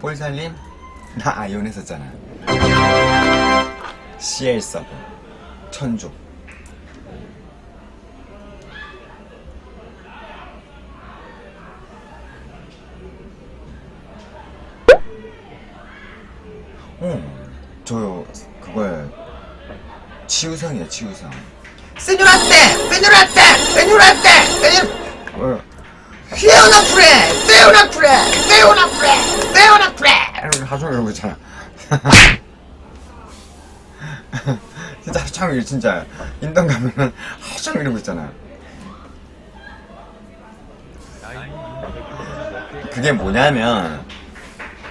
볼살님 나 아이온 했었잖아 CL 서브 천조 어저 그거에 치유상이야 치유상 세뇨라떼! 세뇨라떼! 세뇨라떼! 세뇨... 어, 세오나 프레! 세오나 프레! 세오나 프레! 하루 이러고 있잖아. 진짜 하루 종일 진짜 인던 가면은 하루 종일 이러고 있잖아. 그게 뭐냐면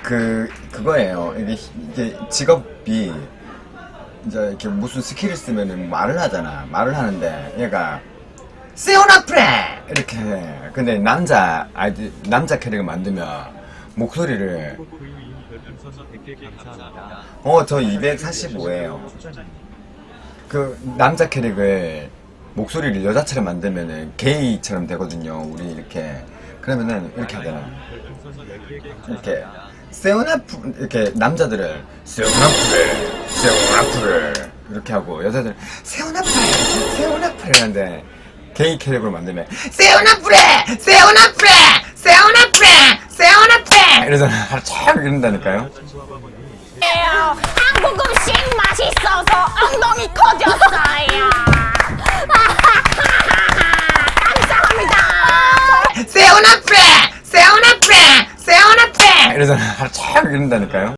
그 그거예요. 이게 이게 직업이 이제 이렇게 무슨 스킬을 쓰면은 말을 하잖아. 말을 하는데 얘가 세오나 프레! 이렇게 해. 근데 남자 아이디 남자 캐릭을 만들면 목소리를 고유인 별풍선 100개 감사합니다. 어, 저 245예요. 그 남자 캐릭을 목소리를 여자처럼 만들면은 게이처럼 되거든요. 우리 이렇게 그러면은 이렇게 하잖아. 별풍선 10개 이렇게. 세오나프 이렇게 남자들은 세오나프를 세오나프를 이렇게 하고 여자들은 세오나프를 세오나프를 하는데 게이 캐릭으로 만들면! 세오나 프레! 이러잖아. 하루 종일 이런다니까요. 친구아버님이 한국 음식 맛있어서 엉덩이 커졌어요. 감사합니다. 세오나 프레! 세오나 프레! 세오나 프레! 이러잖아. 하루 종일 이런다니까요.